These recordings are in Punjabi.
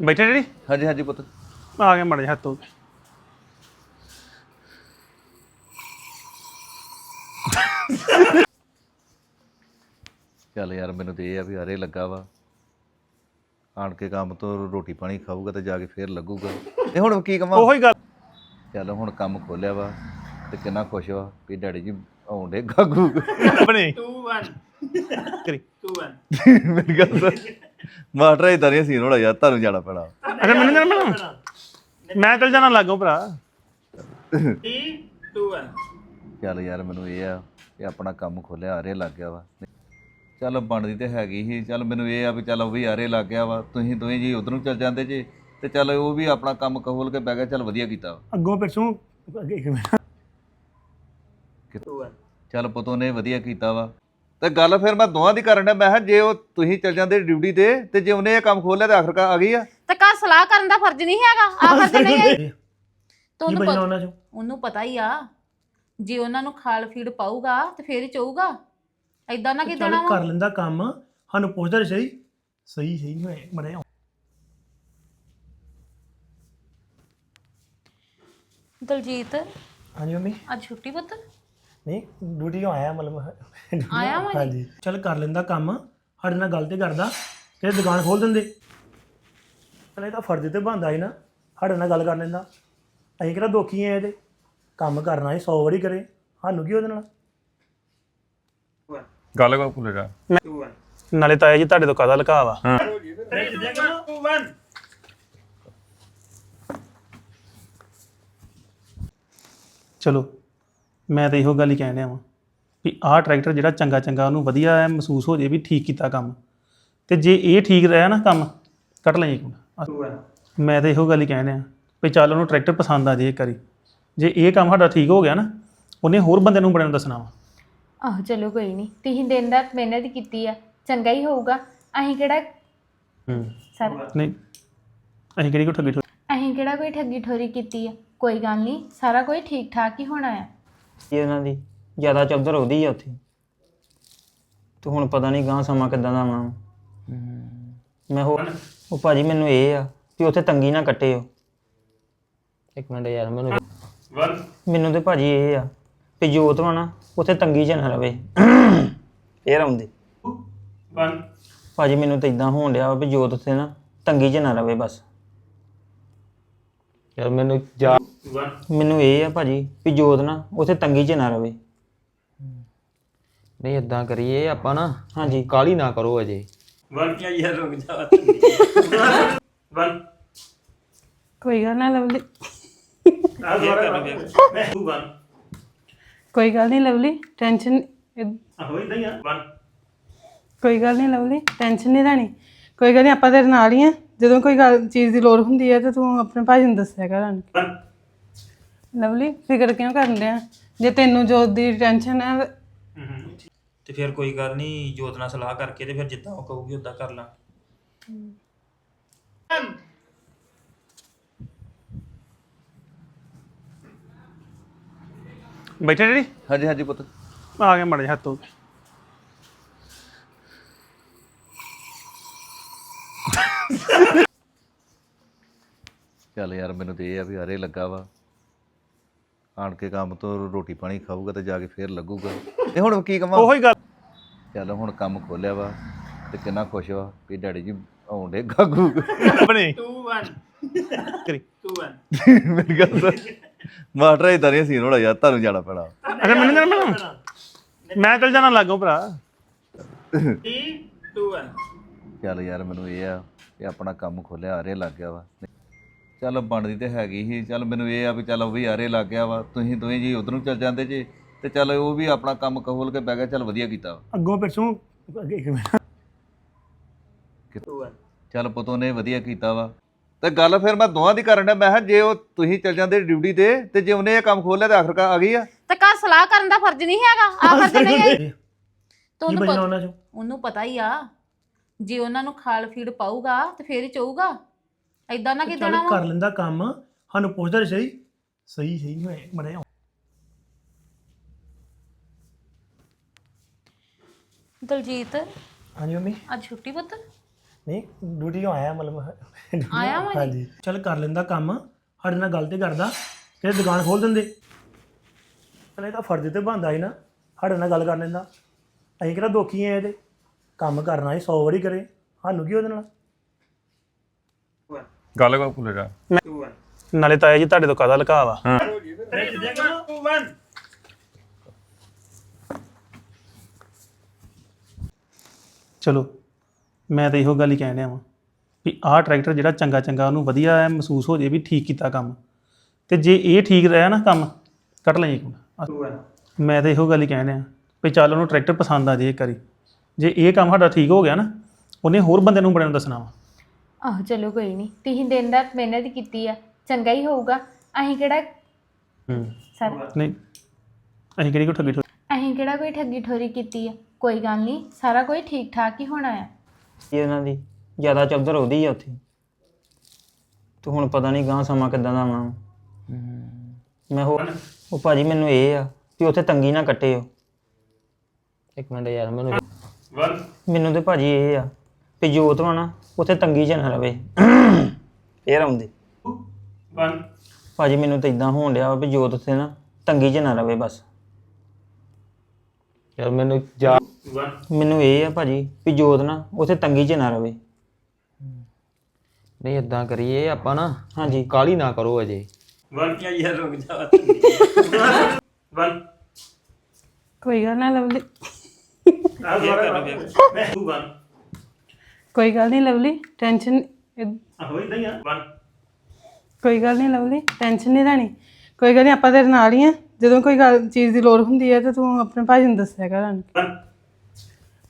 ਬੈਠੇ ਜਿਹੜੀ ਹਾਂਜੀ ਹਾਂਜੀ ਪੁੱਤ। ਆ ਗਿਆ ਮੜੇ ਹੱਥੋਂ। ਚੱਲ ਯਾਰ ਮੈਨੂੰ ਤੇ ਇਹ ਆ ਵੀ ਹਰੇ ਲੱਗਾ ਵਾ। ਆਣ ਕੇ ਕੰਮ ਤੋਂ ਰੋਟੀ ਪਾਣੀ ਖਾਊਗਾ ਤੇ ਜਾ ਕੇ ਫੇਰ ਲੱਗੂਗਾ। ਤੇ ਹੁਣ ਕੀ ਕਵਾਂ? ਉਹੀ ਗੱਲ। ਚੱਲ ਹੁਣ ਕੰਮ ਖੋਲਿਆ ਵਾ ਤੇ ਕਿੰਨਾ ਖੁਸ਼ ਵਾ ਵੀ ਡੈਡੀ ਜੀ ਆਉਂਦੇ ਗਾਗੂ। ਬਣੇ। 2 1 ਕਰੀ। 2 1 ਮੇਰੀ ਗੱਲ ਸੁਣ। ਮਾਸਟਰ ਇਦਾਂ ਨਹੀਂ ਸੀਨ ਹੋਣਾ ਯਾਰ ਤੁਹਾਨੂੰ ਜਾਣਾ ਪੈਣਾ। ਅੱਛਾ ਮੈਨੂੰ ਜਾਣਾ ਮੈਨੂੰ ਮੈਂ ਚੱਲ ਜਾਣਾ ਲੱਗੋ ਭਰਾ। 3 2 1 ਚੱਲ ਯਾਰ ਮੈਨੂੰ ਇਹ ਆ ਕਿ ਆਪਣਾ ਕੰਮ ਖੋਲਿਆ ਆਰੇ ਲੱਗ ਗਿਆ ਵਾ। ਚੱਲ ਬਣਦੀ ਤੇ ਹੈਗੀ ਸੀ ਚੱਲ ਮੈਨੂੰ ਇਹ ਆ ਵੀ ਚੱਲ ਉਹ ਵੀ ਆਰੇ ਲੱਗ ਗਿਆ ਵਾ। ਤੁਸੀਂ ਦੋਵੇਂ ਜੀ ਉਧਰ ਨੂੰ ਚੱਲ ਜਾਂਦੇ ਜੇ ਤੇ ਚੱਲ ਉਹ ਵੀ ਆਪਣਾ ਕੰਮ ਖੋਲ ਕੇ ਬਹਿ ਗਿਆ ਚੱਲ ਵਧੀਆ ਕੀਤਾ। ਵਾ। ਅੱਗੋਂ ਪਿੱਛੋਂ ਅੱਗੇ ਇੱਕ ਮਿੰਟ। 2 1 ਚੱਲ ਪੁੱਤੋਂ ਨੇ ਵਧੀਆ ਕੀਤਾ ਵਾ। ਤੇ ਗੱਲ ਫਿਰ ਮੈਂ ਦੋਵਾਂ ਦੀ ਕਰਨ ਡਿਆ ਮੈਂ ਕਿਹਾ ਜੇ ਉਹ ਤੁਸੀਂ ਚੱਲ ਜਾਂਦੇ ਡਿਊਟੀ ਤੇ ਤੇ ਜੇ ਉਹਨੇ ਇਹ ਕੰਮ ਖੋਲਿਆ ਤੇ ਆਖਰਕਾਰ ਆ ਗਈ ਆ? ਤੇ ਘਰ ਸਲਾਹ ਕਰਨ ਦਾ ਫਰਜ਼ ਨਹੀਂ ਹੈਗਾ ਆ ਫਰਜ਼ ਨਹੀਂ ਹੈ। ਕੀ ਪਤਾ ਉਹਨਾਂ ਚੋਂ? ਉਹਨੂੰ ਪਤਾ ਹੀ ਆ ਜੇ ਉਹਨਾਂ ਨੂੰ ਖਾਲ ਫੀਡ ਪਾਊਗਾ ਤੇ ਫੇਰ ਹੀ ਚਊਗਾ। ਐਦਾਂ ਨਾ ਕਿ ਚੱਲ ਦੇਣਾ ਕਰ ਲੈਂਦਾ ਕੰਮ ਸਾਨੂੰ ਪੁੱਛਦਾ ਤਾਂ ਸਹੀ ਸਹੀ ਸਹੀ ਹੋਏ ਮੜੇ ਦਲਜੀਤ ਹਾਂਜੀ ਮੰਮੀ? ਅੱਜ ਛੁੱਟੀ ਪੁੱਤ? ਨਹੀਂ ਡਿਊਟੀ ਤੋਂ ਆਇਆ ਮਤਲਬ ਆਇਆ ਵਾਂ ਜੀ? ਹਾਂਜੀ। ਚੱਲ ਕਰ ਲੈਂਦਾ ਕੰਮ ਸਾਡੇ ਨਾਲ ਗੱਲ ਤੇ ਕਰਦਾ ਤੇ ਦੁਕਾਨ ਖੋਲ ਦਿੰਦੇ। ਚੱਲ ਇਹ ਤਾਂ ਫਰਜ਼ ਤੇ ਬੰਦਾ ਹੀ ਨਾ ਸਾਡੇ ਨਾਲ ਗੱਲ ਕਰ ਲੈਂਦਾ। ਅਸੀਂ ਕਿਹੜਾ ਦੋਖੀ ਆ ਇਹਦੇ? ਕੰਮ ਕਰਨਾ ਹੀ 100 ਵਾਰੀ ਕਰੇ। ਸਾਨੂੰ ਕੀ ਉਹਦੇ ਨਾਲ? ਗੱਲ ਕੋ ਭੁੱਲੇਗਾ 2 1 ਨਾਲੇ ਤਾਇਆ ਜੀ ਤੁਹਾਡੇ ਤੋਂ ਕਾਦਾ ਲਕਾਵਾ 2 1 ਚਲੋ। ਮੈਂ ਤਾਂ ਇਹੋ ਗੱਲ ਹੀ ਕਹਿਣ ਡਿਆ ਵਾਂ ਵੀ ਆਹ ਟਰੈਕਟਰ ਜਿਹੜਾ ਚੰਗਾ ਚੰਗਾ ਉਹਨੂੰ ਵਧੀਆ ਐ ਮਹਿਸੂਸ ਹੋ ਜੇ ਵੀ ਠੀਕ ਕੀਤਾ ਕੰਮ। ਤੇ ਜੇ ਇਹ ਠੀਕ ਰਿਹਾ ਨਾ ਕੰਮ ਕੱਟ ਲਈ ਇੱਕ ਮਿੰਟ। 2 1 ਮੈਂ ਤਾਂ ਇਹੋ ਗੱਲ ਹੀ ਕਹਿਣ ਡਿਆ ਵੀ ਚੱਲ ਉਹਨੂੰ ਟਰੈਕਟਰ ਪਸੰਦ ਆ ਜੇ ਇੱਕ ਵਾਰੀ। ਜੇ ਇਹ ਕੰਮ ਸਾਡਾ ਠੀਕ ਹੋ ਗਿਆ ਨਾ ਉਹਨੇ ਹੋਰ ਬੰਦੇ ਨੂੰ ਬੜੇ ਨੂੰ ਦੱਸਣਾ ਵਾ। ਆਹ ਚਲੋ ਕੋਈ ਨਹੀਂ ਤੁਸੀਂ ਦਿਨ ਰਾਤ ਮਿਹਨਤ ਕੀਤੀ ਆ ਚੰਗਾ ਹੀ ਹੋਊਗਾ। ਅਸੀਂ ਕਿਹੜਾ ਹੂੰ। ਸਰ। ਨਹੀਂ ਅਸੀਂ ਕਿਹੜੀ ਕੋ ਠੱਗੀ ਠੋਰੀ ਅਸੀਂ ਕਿਹੜਾ ਕੋਈ ਠੱਗੀ ਠੋਰੀ ਕੀਤੀ ਆ? ਕੋਈ ਗੱਲ ਨਹੀਂ ਸਾਰਾ ਕੁਝ ਠੀਕ ਠਾਕ ਹੀ ਹੋਣਾ ਆ। ਇਹ ਉਹਨਾਂ ਦੀ ਜ਼ਿਆਦਾ ਚੌਧਰ ਉਹਦੀ ਆ ਉੱਥੇ। ਤੇ ਹੁਣ ਪਤਾ ਨਹੀਂ ਗਾਂ ਸਮਾਂ ਕਿੱਦਾਂ ਦਾ ਆਉਣਾ। ਮੈਂ ਹੋ ਉਹ ਭਾਜੀ ਮੈਨੂੰ ਇਹ ਆ ਵੀ ਉੱਥੇ ਤੰਗੀ ਨਾ ਕੱਟੇ ਉਹ। ਇੱਕ ਮਿੰਟ ਯਾਰ ਮੈਨੂੰ 1 ਮੈਨੂੰ ਤੇ ਭਾਜੀ ਇਹ ਆ ਵੀ ਜੋਤ ਵਾ ਨਾ ਉੱਥੇ ਤੰਗੀ ਚ ਨਾ ਰਵੇ। ਫੇਰ ਆਉਂਦੇ। 1 ਭਾਜੀ ਮੈਨੂੰ ਤਾਂ ਇਦਾਂ ਹੋਣ ਡਿਆ ਵਾ ਵੀ ਜੋਤ ਉੱਥੇ ਨਾ ਤੰਗੀ ਚ ਨਾ ਰਵੇ ਬਸ। ਯਾਰ ਮੈਨੂੰ ਜਾ 1 ਮੈਨੂੰ ਇਹ ਆ ਭਾਜੀ ਵੀ ਜੋਤ ਨਾ ਉੱਥੇ ਤੰਗੀ ਚ ਨਾ ਰਵੇ। ਨਹੀਂ ਇਦਾਂ ਕਰੀਏ ਆਪਾਂ ਨਾ। ਹਾਂਜੀ। ਕਾਲੀ ਨਾ ਕਰੋ ਅਜੇ। 1 ਯਾਰ ਰੁਕ ਜਾ 1 ਕੋਈ ਗੱਲ ਨਾ ਲਵਲੀ। ਆ ਦੁਬਾਰਾ 2 1 ਕੋਈ ਗੱਲ ਨਹੀਂ ਲਵਲੀ ਟੈਨਸ਼ਨ ਆ ਹੋਈ ਨਹੀਂ ਆ। 1 ਕੋਈ ਗੱਲ ਨਹੀਂ ਲਵਲੀ ਟੈਨਸ਼ਨ ਨਹੀਂ ਲੈਣੀ ਕੋਈ ਗੱਲ ਨਹੀਂ ਆਪਾਂ ਤੇਰੇ ਨਾਲ ਹੀ ਆ। ਜਦੋਂ ਕੋਈ ਗੱਲ ਚੀਜ਼ ਦੀ ਲੋੜ ਹੁੰਦੀ ਹੈ ਤਾਂ ਤੂੰ ਆਪਣੇ ਭਾਜੀ ਨੂੰ ਦੱਸਿਆ ਕਰ ਆਣ ਕੇ। 1 ਲਵਲੀ ਫਿਕਰ ਕਿਉਂ ਕਰਨ ਡਿਆ? ਜੇ ਤੈਨੂੰ ਜੋ ਦੀ ਟੈਨਸ਼ਨ ਹੈ ਤੇ ਫਿਰ ਕੋਈ ਗੱਲ ਨਹੀਂ ਜੋਤ ਨਾਲ ਸਲਾਹ ਕਰਕੇ ਤੇ ਫਿਰ ਜਿੱਦਾਂ ਉਹ ਕਹੂਗੀ ਉਦਾਂ ਕਰ ਲਾਂ ਬੈਠੇ ਜਿਹੜੀ ਹਾਂਜੀ ਹਾਂਜੀ ਪੁੱਤ। ਆ ਗਿਆ ਮੜੇ ਹੱਥੋਂ ਚੱਲ ਯਾਰ ਮੈਨੂੰ ਤੇ ਇਹ ਆ ਵੀ ਹਰੇ ਲੱਗਾ ਵਾ। ਆਣ ਕੇ ਕੰਮ ਤੋਂ ਰੋਟੀ ਪਾਣੀ ਖਾਊਗਾ ਤੇ ਜਾ ਕੇ ਫੇਰ ਲੱਗੂਗਾ। ਤੇ ਹੁਣ ਕੀ ਕਵਾਂ? ਉਹੀ ਗੱਲ। ਚੱਲ ਹੁਣ ਕੰਮ ਖੋਲਿਆ ਵਾ ਤੇ ਕਿੰਨਾ ਖੁਸ਼ ਵਾ ਵੀ ਡੈਡੀ ਜੀ ਆਉਂਦੇ ਗਾਗੂ। ਬਣੇ 2 1 ਕਰੀ। 2 1 ਮੇਰੀ ਗੱਲ ਸੁਣ। ਮਾਸਟਰ ਇਦਾਂ ਨਹੀਂ ਸੀਨ ਹੋਣਾ ਯਾਰ ਤੁਹਾਨੂੰ ਜਾਣਾ ਪੈਣਾ। ਅੱਛਾ ਮੈਨੂੰ ਜਾਣਾ ਮੈਨੂੰ ਮੈਂ ਚੱਲ ਜਾਣਾ ਲੱਗੋ ਭਰਾ। 3 2 1 ਚੱਲ ਯਾਰ ਮੈਨੂੰ ਇਹ ਆ ਕਿ ਆਪਣਾ ਕੰਮ ਖੋਲਿਆ ਆਰੇ ਲੱਗ ਗਿਆ ਵਾ। ਚੱਲ ਬਣਦੀ ਤੇ ਹੈਗੀ ਸੀ। ਚੱਲ ਮੈਨੂੰ ਇਹ ਆ ਵੀ ਚੱਲ ਉਹ ਵੀ ਆਰੇ ਲੱਗ ਗਿਆ ਵਾ। ਤੁਸੀਂ ਦੋਵੇਂ ਜੀ ਉਧਰ ਨੂੰ ਚੱਲ ਜਾਂਦੇ ਜੇ। ਤੇ ਚੱਲ ਉਹ ਵੀ ਆਪਣਾ ਕੰਮ ਖੋਲ ਕੇ ਬਹਿ ਗਿਆ ਚੱਲ ਵਧੀਆ ਕੀਤਾ ਵਾ। ਅੱਗੋਂ ਪਿੱਛੋਂ ਅੱਗੇ ਇੱਕ ਮਿੰਟ। 2 1 ਚੱਲ ਪੁੱਤੋਂ ਨੇ ਵਧੀਆ ਕੀਤਾ ਵਾ। ਤੇ ਗੱਲ ਫਿਰ ਮੈਂ ਦੋਵਾਂ ਦੀ ਕਰਨ ਡਿਆ। ਮੈਂ ਕਿਹਾ ਜੇ ਉਹ ਤੁਸੀਂ ਚੱਲ ਜਾਂਦੇ ਡਿਊਟੀ ਤੇ ਤੇ ਜੇ ਉਹਨੇ ਇਹ ਕੰਮ ਖੋਲਿਆ ਤੇ ਆਖਰਕਾਰ ਆ ਗਈ ਆ। ਤੇ ਘਰ ਸਲਾਹ ਕਰਨ ਦਾ ਫਰਜ਼ ਨਹੀਂ ਹੈਗਾ। ਆ ਫਰਜ਼ ਨਹੀਂ ਹੈ ਕੀ ਤੁਹਾਨੂੰ ਬਚਣਾ ਪਤਾ ਉਹਨਾਂ ਚੋਂ? ਉਹਨੂੰ ਪਤਾ ਹੀ ਆ। ਜੇ ਉਹਨਾਂ ਨੂੰ ਖਾਲ ਫੀਡ ਪਾਊਗਾ ਤੇ ਫੇਰ ਹੀ ਚਊਗਾ। ਐਦਾਂ ਨਾ ਕਿ ਚੱਲ ਦੇਣਾ ਕਰ ਲੈਂਦਾ ਕੰਮ। ਸਾਨੂੰ ਪੁੱਛਦਾ ਤਾਂ ਸਹੀ। ਸਹੀ ਸਹੀ ਹੋਏ ਮੜੇ ਦਲਜੀਤ ਹਾਂਜੀ ਮੰਮੀ। ਅੱਜ ਛੁੱਟੀ ਪੁੱਤ? ਨਹੀਂ ਡਿਊਟੀ ਤੋਂ ਆਇਆ ਮਤਲਬ? ਆਇਆ ਵਾਂ ਜੀ? ਹਾਂਜੀ। ਚੱਲ ਕਰ ਲੈਂਦਾ ਕੰਮ। ਸਾਡੇ ਨਾਲ ਗੱਲ ਤੇ ਕਰਦਾ। ਤੇ ਦੁਕਾਨ ਖੋਲ ਦਿੰਦੇ? ਚੱਲ ਇਹ ਤਾਂ ਫਰਜ਼ ਤੇ ਬੰਦਾ ਸੀ ਨਾ। ਸਾਡੇ ਨਾਲ ਗੱਲ ਕਰ ਲੈਂਦਾ। ਅਸੀਂ ਕਿਹੜਾ ਦੋਖੀ ਆ ਇਹਦੇ? ਕੰਮ ਕਰਨਾ ਹੀ 100 ਵਾਰੀ ਕਰੇ। ਸਾਨੂੰ ਕੀ ਉਹਦੇ ਨਾਲ? ਗੱਲ ਕੋ ਭੁੱਲ ਜਾ। 2 1 ਨਾਲੇ ਤਾਇਆ ਜੀ ਤੁਹਾਡੇ ਤੋਂ ਕਾਹਦਾ ਲੁਕਾ ਵਾ? 2 1 ਚਲੋ ਮੈਂ ਤਾਂ ਇਹੋ ਗੱਲ ਹੀ ਕਹਿਣ ਡਿਆ ਵਾਂ ਵੀ ਆਹ ਟਰੈਕਟਰ ਜਿਹੜਾ ਚੰਗਾ ਚੰਗਾ ਉਹਨੂੰ ਵਧੀਆ ਐ ਮਹਿਸੂਸ ਹੋ ਜੇ ਵੀ ਠੀਕ ਕੀਤਾ ਕੰਮ। ਤੇ ਜੇ ਇਹ ਠੀਕ ਰਿਹਾ ਨਾ ਕੰਮ ਕੱਟ ਲਈ ਇੱਕ ਮਿੰਟ 2 1 ਮੈਂ ਤਾਂ ਇਹੋ ਗੱਲ ਹੀ ਕਹਿਣ ਡਿਆ ਵੀ ਚੱਲ ਉਹਨੂੰ ਟਰੈਕਟਰ ਪਸੰਦ ਆ ਜੇ ਇੱਕ ਵਾਰੀ। ਜੇ ਇਹ ਕੰਮ ਸਾਡਾ ਠੀਕ ਹੋ ਗਿਆ ਨਾ ਉਹਨੇ ਹੋਰ ਬੰਦੇ ਨੂੰ ਬੜੇ ਨੂੰ ਦੱਸਣਾ ਵਾ। ਆਹੋ ਚਲੋ ਕੋਈ ਨਹੀਂ ਤੁਸੀਂ ਦਿਨ ਰਾਤ ਮਿਹਨਤ ਕੀਤੀ ਆ ਚੰਗਾ ਹੀ ਹੋਊਗਾ ਅਸੀਂ ਕਿਹੜਾ ਹੂੰ। ਸਰ। ਨਹੀਂ ਅਸੀਂ ਕਿਹੜੀ ਕੋ ਠੱਗੀ ਠੋਰੀ ਅਸੀਂ ਕਿਹੜਾ ਕੋਈ ਠੱਗੀ ਠੋਰੀ ਕੀਤੀ ਆ? ਕੋਈ ਗੱਲ ਨਹੀਂ ਸਾਰਾ ਕੁਝ ਠੀਕ ਠਾਕ ਹੀ ਹੋਣਾ ਆ। ਇਹ ਉਹਨਾਂ ਦੀ ਜ਼ਿਆਦਾ ਚੱਲਦਰ ਉਹਦੀ ਆ ਉੱਥੇ। ਤੇ ਹੁਣ ਪਤਾ ਨਹੀਂ ਗਾਂ ਸਮਾਂ ਕਿੱਦਾਂ ਦਾ ਆਉਣਾ ਮੈਂ ਹੋ ਉਹ ਭਾਜੀ ਮੈਨੂੰ ਇਹ ਆ ਵੀ ਉੱਥੇ ਤੰਗੀ ਨਾ ਕੱਟਿਓ। ਇੱਕ ਮਿੰਟ ਯਾਰ ਮੈਨੂੰ 1 ਮੈਨੂੰ ਤੇ ਭਾਜੀ ਇਹ ਆ ਵੀ ਜੋਤ ਵਾ ਨਾ ਉੱਥੇ ਤੰਗੀ ਚ ਨਾ ਰਵੇ। ਫੇਰ ਆਉਂਦੇ। 1 ਭਾਜੀ ਮੈਨੂੰ ਤਾਂ ਇਦਾਂ ਹੋਣ ਡਿਆ ਵਾ ਵੀ ਜੋਤ ਉੱਥੇ ਨਾ ਤੰਗੀ ਚ ਨਾ ਰਵੇ ਬਸ। ਯਾਰ ਮੈਨੂੰ ਜਾ 1 ਮੈਨੂੰ ਇਹ ਆ ਭਾਜੀ ਵੀ ਜੋਤ ਨਾ ਉੱਥੇ ਤੰਗੀ ਚ ਨਾ ਰਵੇ। ਨਹੀਂ ਇਦਾਂ ਕਰੀਏ ਆਪਾਂ ਨਾ। ਹਾਂਜੀ। ਕਾਲੀ ਨਾ ਕਰੋ ਅਜੇ। 1 ਯਾਰ ਰੁਕ ਜਾ। 1 ਕੋਈ ਗੱਲ ਨਾ ਲਵਲੀ। 2 1 ਕੋਈ ਗੱਲ ਨਹੀਂ ਲਵਲੀ ਟੈਨਸ਼ਨ ਆ ਹੋਈ ਨਹੀਂ ਆ। 1 ਕੋਈ ਗੱਲ ਨਹੀਂ ਲਵਲੀ ਟੈਨਸ਼ਨ ਨਹੀਂ ਲੈਣੀ ਕੋਈ ਗੱਲ ਨਹੀਂ ਆਪਾਂ ਤੇਰੇ ਨਾਲ ਹੀ ਆ। ਜਦੋਂ ਕੋਈ ਗੱਲ ਚੀਜ਼ ਦੀ ਲੋੜ ਹੁੰਦੀ ਹੈ ਤਾਂ ਤੂੰ ਆਪਣੇ ਭਾਜੀ ਨੂੰ ਦੱਸਿਆ ਕਰ ਕੇ। 1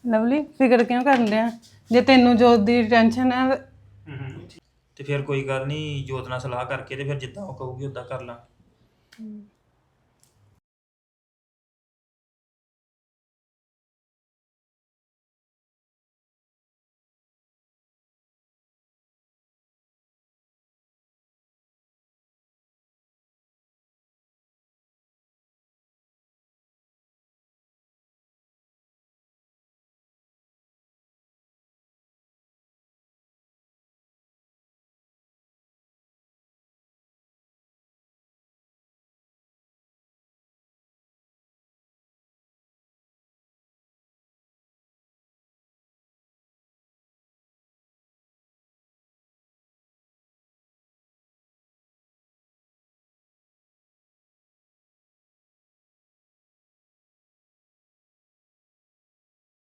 ਲਵਲੀ ਫਿਕਰ ਕਿਉਂ ਕਰਨ ਡਿਆ? ਜੇ ਤੈਨੂੰ ਜੋ ਦੀ ਟੈਨਸ਼ਨ ਹੈ ਤੇ ਫਿਰ ਕੋਈ ਗੱਲ ਨਹੀਂ ਜੋਤ ਨਾਲ ਸਲਾਹ ਕਰਕੇ ਤੇ ਫਿਰ ਜਿੱਦਾਂ ਉਹ ਕਹੂਗੀ ਉਦਾਂ ਕਰ ਲਾਂ।